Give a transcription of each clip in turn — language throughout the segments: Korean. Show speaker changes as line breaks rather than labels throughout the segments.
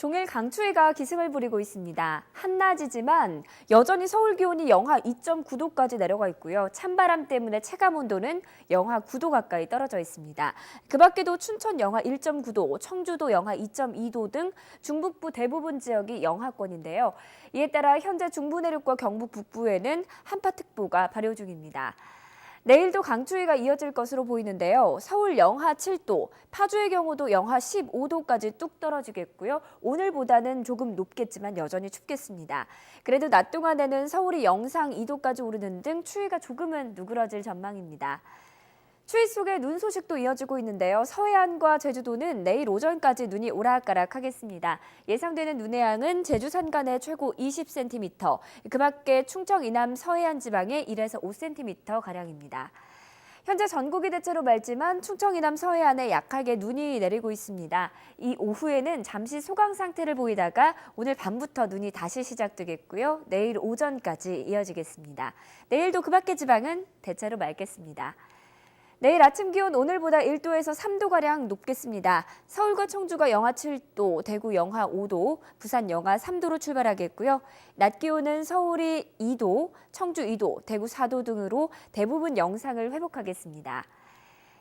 종일 강추위가 기승을 부리고 있습니다. 한낮이지만 여전히 서울 기온이 영하 2.9도까지 내려가 있고요. 찬바람 때문에 체감 온도는 영하 9도 가까이 떨어져 있습니다. 그 밖에도 춘천 영하 1.9도, 청주도 영하 2.2도 등 중북부 대부분 지역이 영하권인데요. 이에 따라 현재 중부 내륙과 경북 북부에는 한파특보가 발효 중입니다. 내일도 강추위가 이어질 것으로 보이는데요. 서울 영하 7도, 파주의 경우도 영하 15도까지 뚝 떨어지겠고요. 오늘보다는 조금 높겠지만 여전히 춥겠습니다. 그래도 낮 동안에는 서울이 영상 2도까지 오르는 등 추위가 조금은 누그러질 전망입니다. 추위 속에 눈 소식도 이어지고 있는데요. 서해안과 제주도는 내일 오전까지 눈이 오락가락하겠습니다. 예상되는 눈의 양은 제주 산간에 최고 20cm, 그 밖에 충청 이남 서해안 지방에 1에서 5cm 가량입니다. 현재 전국이 대체로 맑지만 충청 이남 서해안에 약하게 눈이 내리고 있습니다. 이 오후에는 잠시 소강 상태를 보이다가 오늘 밤부터 눈이 다시 시작되겠고요. 내일 오전까지 이어지겠습니다. 내일도 그 밖의 지방은 대체로 맑겠습니다. 내일 아침 기온 오늘보다 1도에서 3도가량 높겠습니다. 서울과 청주가 영하 7도, 대구 영하 5도, 부산 영하 3도로 출발하겠고요. 낮 기온은 서울이 2도, 청주 2도, 대구 4도 등으로 대부분 영상을 회복하겠습니다.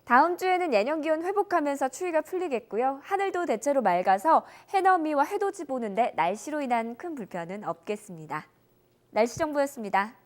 다음 주에는 예년 기온 회복하면서 추위가 풀리겠고요. 하늘도 대체로 맑아서 해넘이와 해돋이 보는데 날씨로 인한 큰 불편은 없겠습니다. 날씨 정보였습니다.